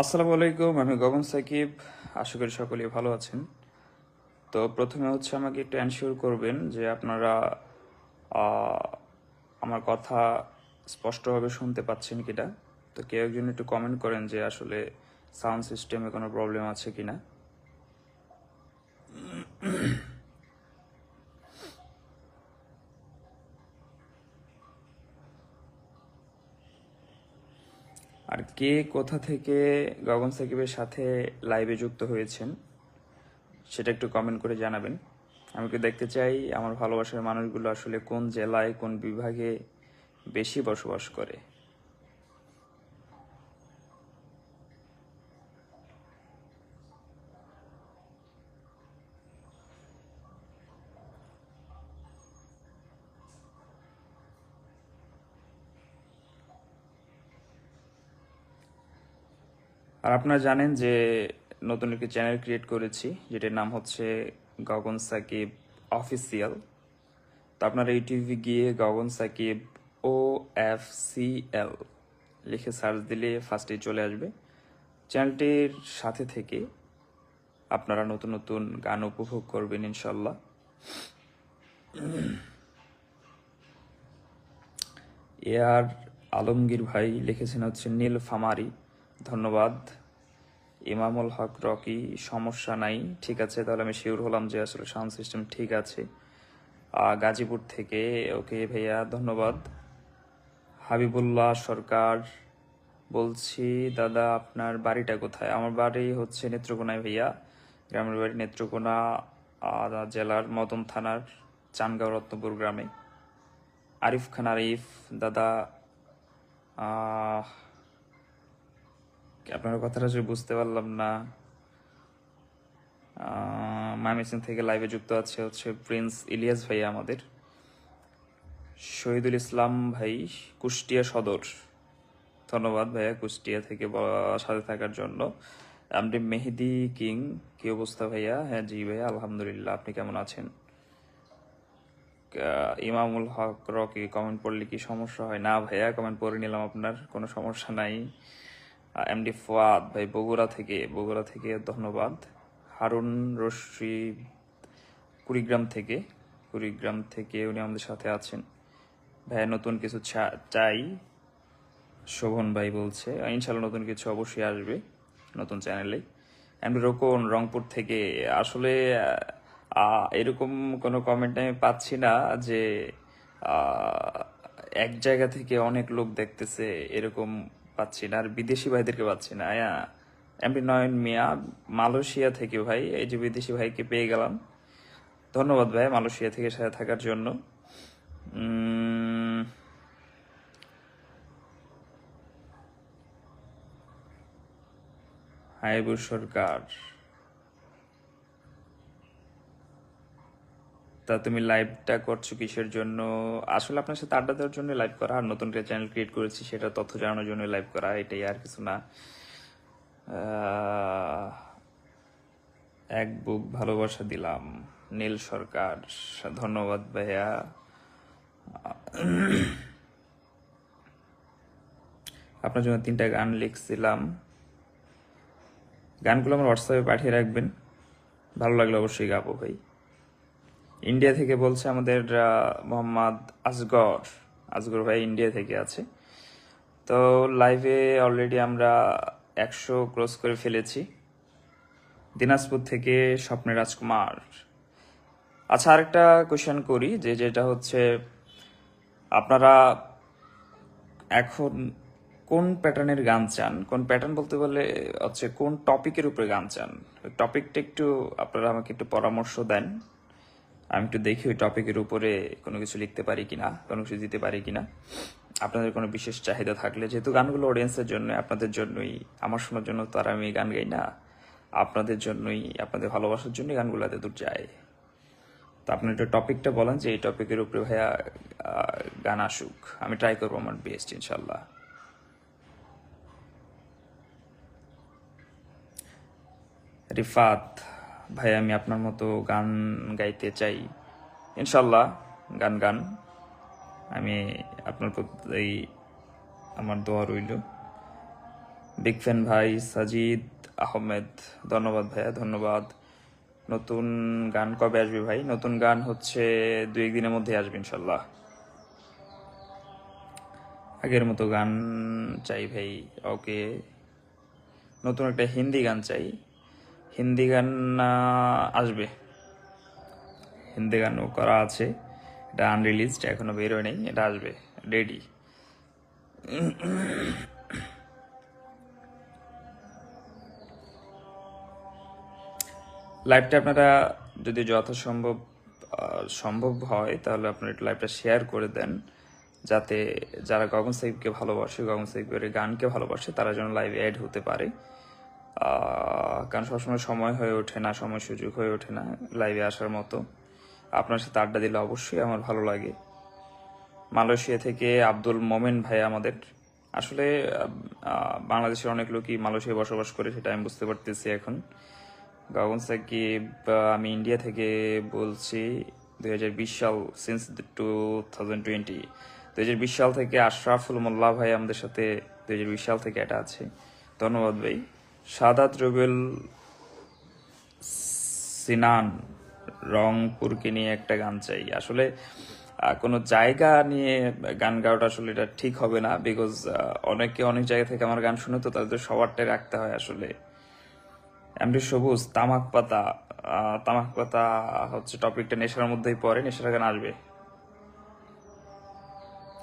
আসসালামু আলাইকুম, আমি গগন সাকিব। আশা করি সকলেই ভালো আছেন। তো প্রথমে হচ্ছে আমাকে একটু এনশিওর করবেন যে আপনারা আমার কথা স্পষ্টভাবে শুনতে পাচ্ছেন কিনা। তো কেউ একজন একটু কমেন্ট করেন যে আসলে সাউন্ড সিস্টেমে কোনো প্রবলেম আছে কিনা। আর কে কোথা থেকে গগন সাকিবের সাথে লাইভে যুক্ত হয়েছেন, সেটা একটু কমেন্ট করে জানাবেন। আমি কি দেখতে চাই আমার ভালোবাসার মানুষগুলো আসলে কোন জেলায়, কোন বিভাগে বেশি বসবাস করে? আর আপনারা জানেন যে নতুন একটি চ্যানেল ক্রিয়েট করেছি, যেটার নাম হচ্ছে গগন সাকিব অফিসিয়াল তো আপনারা ইউটিউবে গিয়ে Gagan Sakib O F C L লিখে সার্চ দিলে ফার্স্টেই চলে আসবে। চ্যানেলটির সাথে থেকে আপনারা নতুন নতুন গান উপভোগ করবেন ইনশাল্লাহ এ আর আলমগীর ভাই লিখেছেন হচ্ছে নীল ফামারি। ধন্যবাদ। ইমামুল হক রকি, সমস্যা নাই, ঠিক আছে, তাহলে আমি শিওর হলাম যে আসলে সাউন্ড সিস্টেম ঠিক আছে। গাজীপুর থেকে, ওকে ভাইয়া, ধন্যবাদ। হাবিবুল্লাহ সরকার বলছি, দাদা, আপনার বাড়িটা কোথায়? আমার বাড়ি হচ্ছে নেত্রকোনায় ভাইয়া, গ্রামের বাড়ি নেত্রকোনা জেলার মদন থানার চানগাঁও রত্নপুর গ্রামে। আরিফ খান আরিফ, দাদা আপনার কথাটা আসলে বুঝতে পারলাম না। মামিসিং থেকে লাইভে যুক্ত আছে হচ্ছে প্রিন্স ইলিয়াস ভাই আমাদের। শহীদুল ইসলাম ভাই, কুষ্টিয়া সদর। ধন্যবাদ ভাইয়া কুষ্টিয়া থেকে সাথে থাকার জন্য। আপনি মেহেদি কিং, কি অবস্থা ভাইয়া? হ্যাঁ জি ভাইয়া, আলহামদুলিল্লাহ, আপনি কেমন আছেন? ইমামুল হক রকি কমেন্ট পড়লে কি সমস্যা হয়? না ভাইয়া কমেন্ট পড়ে নিলাম আপনার, কোনো সমস্যা নাই। এমডি ফুয়াদ, ভাই, বগুড়া থেকে বগুড়া থেকে ধন্যবাদ। হারুন রশিদ কুড়িগ্রাম থেকে কুড়িগ্রাম থেকে উনি আমাদের সাথে আছেন। ভাইয়া নতুন কিছু চাই? শোভন ভাই বলছে, ইনশাল্লাহ নতুন কিছু অবশ্যই আসবে নতুন চ্যানেলে। এমডি রোকন, রংপুর থেকে, আসলে এরকম কোনো কমেন্ট আমি পাচ্ছি না যে এক জায়গা থেকে অনেক লোক দেখতেছে এরকম পাচ্ছি না আর বিদেশি ভাইদেরকে পাচ্ছি না। আয়া, এমপি নয়ন মিয়া, মালয়েশিয়া থেকে ভাই, এই যে বিদেশি ভাইকে পেয়ে গেলাম। ধন্যবাদ ভাই মালয়েশিয়া থেকে সাথে থাকার জন্য। হাইবুর সরকার। তা তুমি লাইভটা করছ কিসের জন্য? আসলে আপনার সাথে আড্ডা দেওয়ার জন্য লাইভ করা, আর নতুন একটা চ্যানেল ক্রিয়েট করেছি, সেটা তথ্য জানানোর জন্য লাইভ করা, এটাই আর কিছু না। এক বুক ভালোবাসা দিলাম, নীল সরকার, ধন্যবাদ ভাইয়া। আপনার জন্য তিনটা গান লিখছিলাম। গানগুলো আমার হোয়াটসঅ্যাপে পাঠিয়ে রাখবেন। ভালো লাগলে অবশ্যই গাবো ভাই। ইন্ডিয়া থেকে বলছে আমাদের মোহাম্মদ আসগর। আসগর ভাই ইন্ডিয়া থেকে আছে। তো লাইভে অলরেডি আমরা একশো ক্রস করে ফেলেছি। দিনাজপুর থেকে স্বপ্নের রাজকুমার। আচ্ছা আরেকটা কোয়েশ্চেন করি, যে যেটা হচ্ছে, আপনারা এখন কোন প্যাটার্নের গান চান? কোন প্যাটার্ন বলতে বলে হচ্ছে কোন টপিকের উপরে গান চান? টপিকটা একটু আপনারা আমাকে একটু পরামর্শ দেন। আমি একটু দেখি ওই টপিকের উপরে কোনো কিছু লিখতে পারি কিনা, কোনো কিছু দিতে পারি কিনা। আপনাদের কোনো বিশেষ চাহিদা থাকলে, যেহেতু গানগুলো অডিয়েন্সের জন্য আপনাদের জন্যই, আমার শোনার জন্য তো আর আমি গান গাই না, আপনাদের জন্যই, আপনাদের ভালোবাসার জন্যই গানগুলো এত দূর যায়। তো আপনি একটু টপিকটা বলেন যে, এই টপিকের উপরে ভাইয়া গান আসুক। আমি ট্রাই করব আমার বেস্ট ইনশাল্লাহ রিফাত ভাই, আমি আপনার মতো গান গাইতে চাই। ইনশাল্লাহ, গান গান। আমি আপনার প্রতি আমার দোয়া রইল। বিগ ফ্যান ভাই, সাজিদ আহমেদ, ধন্যবাদ ভাইয়া, ধন্যবাদ। নতুন গান কবে আসবে ভাই? নতুন গান হচ্ছে দুই একদিনের মধ্যে আসবে ইনশাল্লাহ। আগের মতো গান চাই ভাই, ওকে। নতুন একটা হিন্দি গান চাই। হিন্দি গান আসবে। হিন্দি গানও করা আছে। এটা আনরিলিজড এখনও বেরোয় নেই এটা আসবে রেডি লাইভটা আপনারা যদি যথাসম্ভব সম্ভব হয়, তাহলে আপনারা একটু লাইভটা শেয়ার করে দেন, যাতে যারা গগন সাহিবকে ভালোবাসে, গগন সাহিবের গানকে ভালোবাসে, তারা যেন লাইভে অ্যাড হতে পারে। কারণ সবসময় সময় হয়ে ওঠে না, সময় সুযোগ হয়ে ওঠে না লাইভে আসার মতো। আপনার সাথে আড্ডা দিলে অবশ্যই আমার ভালো লাগে। মালয়েশিয়া থেকে আব্দুল মোমেন ভাই আমাদের। আসলে বাংলাদেশের অনেক লোকই মালয়েশিয়ায় বসবাস করে, সেটা আমি বুঝতে পারতেছি এখন। গগন সাকিব আমি ইন্ডিয়া থেকে বলছি, দুই হাজার বিশ সাল সিন্স টু থাউজেন্ড টোয়েন্টি দুই হাজার বিশ সাল থেকে আশরাফুল মোল্লা ভাই আমাদের সাথে, দুই হাজার বিশ সাল থেকে এটা আছে। ধন্যবাদ ভাই। সাদাত রবিউল সিনান রংপুরকে নিয়ে একটা গান চাই। আসলে কোনো জায়গা নিয়ে গান গাওয়াটা আসলে এটা ঠিক হবে না বিকজ অনেকে অনেক জায়গা থেকে আমার গান শুনে তো তাদের সবারটাই রাখতে হয় আসলে। এমডি সবুজ, তামাক পাতা তামাক পাতা হচ্ছে টপিকটা নেশার মধ্যেই পড়ে, নেশার গান আসবে।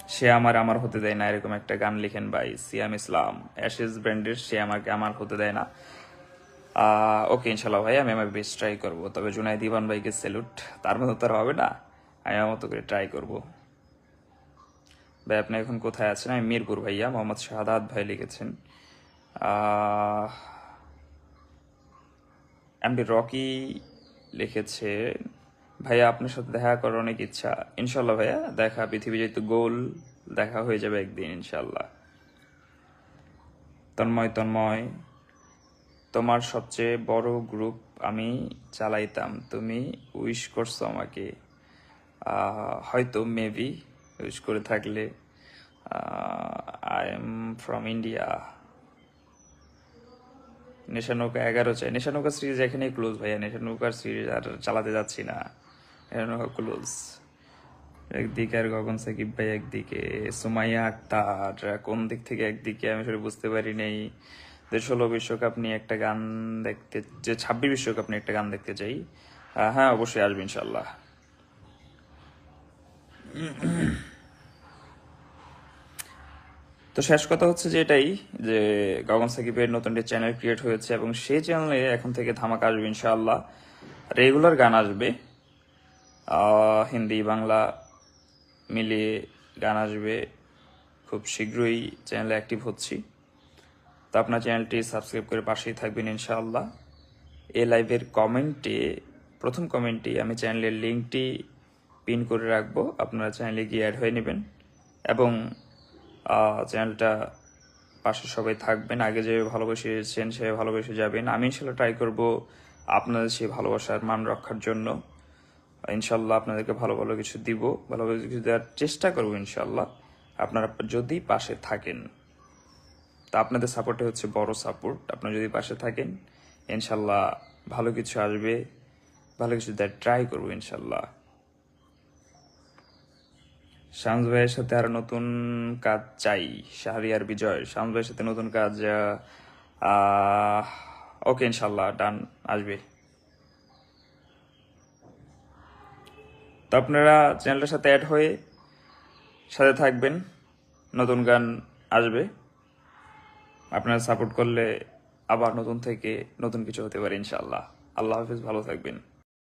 সে আমার আমার হতে দেয় না, এরকম একটা গান লিখেন ভাই, সিয়াম ইসলাম। অ্যাশেজ ব্র্যান্ডের সে আমাকে আমার হতে দেয় না। ওকে ইনশাল্লাহ ভাই, আমি আমার বেস্ট ট্রাই করব। তবে জুনাই দিবান ভাইকে স্যালুট তার মতো তো হবে না। আমি আমার মতো করে ট্রাই করব। ভাই, আপনি এখন কোথায় আছেন? আমি মিরপুর ভাইয়া, মোহাম্মদ শাহাদাত ভাই লিখেছেন। এমডি রকি লিখেছে ভাইয়া, আপনার সাথে দেখা করার অনেক ইচ্ছা। ইনশাল্লাহ ভাইয়া, দেখা পৃথিবী যেহেতু গোল, দেখা হয়ে যাবে একদিন ইনশাল্লাহ তন্ময় তন্ময়, তোমার সবচেয়ে বড় গ্রুপ আমি চালাইতাম। তুমি উইশ করছ আমাকে। হয়তো মেবি উইশ করে থাকলে। আই এম ফ্রম ইন্ডিয়া নেশা নৌকা এগারো চাই। নেশা নৌকা সিরিজ এখানেই ক্লোজ ভাইয়া। নেশা নৌকার সিরিজ আর চালাতে যাচ্ছি না। ক্লোজ একদিকে আর গগন সাকিব ভাই, একদিকে সুমাইয়া আক্তার কোন দিক থেকে একদিকে আমি আসলে বুঝতে পারি নেই। যে ষোলো বিশ্বকাপ নিয়ে একটা গান দেখতে যে, ছাব্বিশ বিশ্বকাপ নিয়ে একটা গান দেখতে চাই। হ্যাঁ অবশ্যই আসবে ইনশাল্লাহ তো শেষ কথা হচ্ছে যে এটাই, যে গগন সাকিবের নতুন একটা চ্যানেল ক্রিয়েট হয়েছে এবং সেই চ্যানেলে এখন থেকে ধামাকা আসবে ইনশাআল্লাহ। রেগুলার গান আসবে। হিন্দি, বাংলা মিলিয়ে গান আসবে। খুব শীঘ্রই চ্যানেলে অ্যাক্টিভ হচ্ছি। তো আপনার চ্যানেলটি সাবস্ক্রাইব করে পাশেই থাকবেন ইনশাআল্লাহ। এ লাইভের কমেন্টে প্রথম কমেন্টে আমি চ্যানেলের লিঙ্কটি পিন করে রাখব। আপনারা চ্যানেলে গিয়ে অ্যাড হয়ে নেবেন। এবং চ্যানেলটা পাশে সবাই থাকবেন। আগে যে ভালোবেসে এসেছেন সে ভালোবেসে যাবেন। আমি ইনশাল্লাহ ট্রাই করব আপনাদের সেই ভালোবাসার মান রক্ষার জন্য। ইনশাল্লাহ আপনাদেরকে ভালো ভালো কিছু দিব, ভালো ভালো কিছু দেওয়ার চেষ্টা করব ইনশাল্লাহ আপনারা যদি পাশে থাকেন, তা আপনাদের সাপোর্টে হচ্ছে বড় সাপোর্ট আপনারা যদি পাশে থাকেন ইনশাল্লাহ ভালো কিছু আসবে, ভালো কিছু দেওয়ার ট্রাই করব ইনশাল্লাহ শামস ভাইয়ের সাথে আর নতুন কাজ চাই, শাহরিয়ার বিজয়। শামস ভাইয়ের সাথে নতুন কাজ ওকে ইনশাল্লাহ ডান, আসবে। তো আপনারা চ্যানেলটার সাথে অ্যাড হয়ে সাথে থাকবেন। নতুন গান আসবে। আপনারা সাপোর্ট করলে আবার নতুন থেকে নতুন কিছু হতে পারে ইনশাল্লাহ আল্লাহ হাফিজ, ভালো থাকবেন।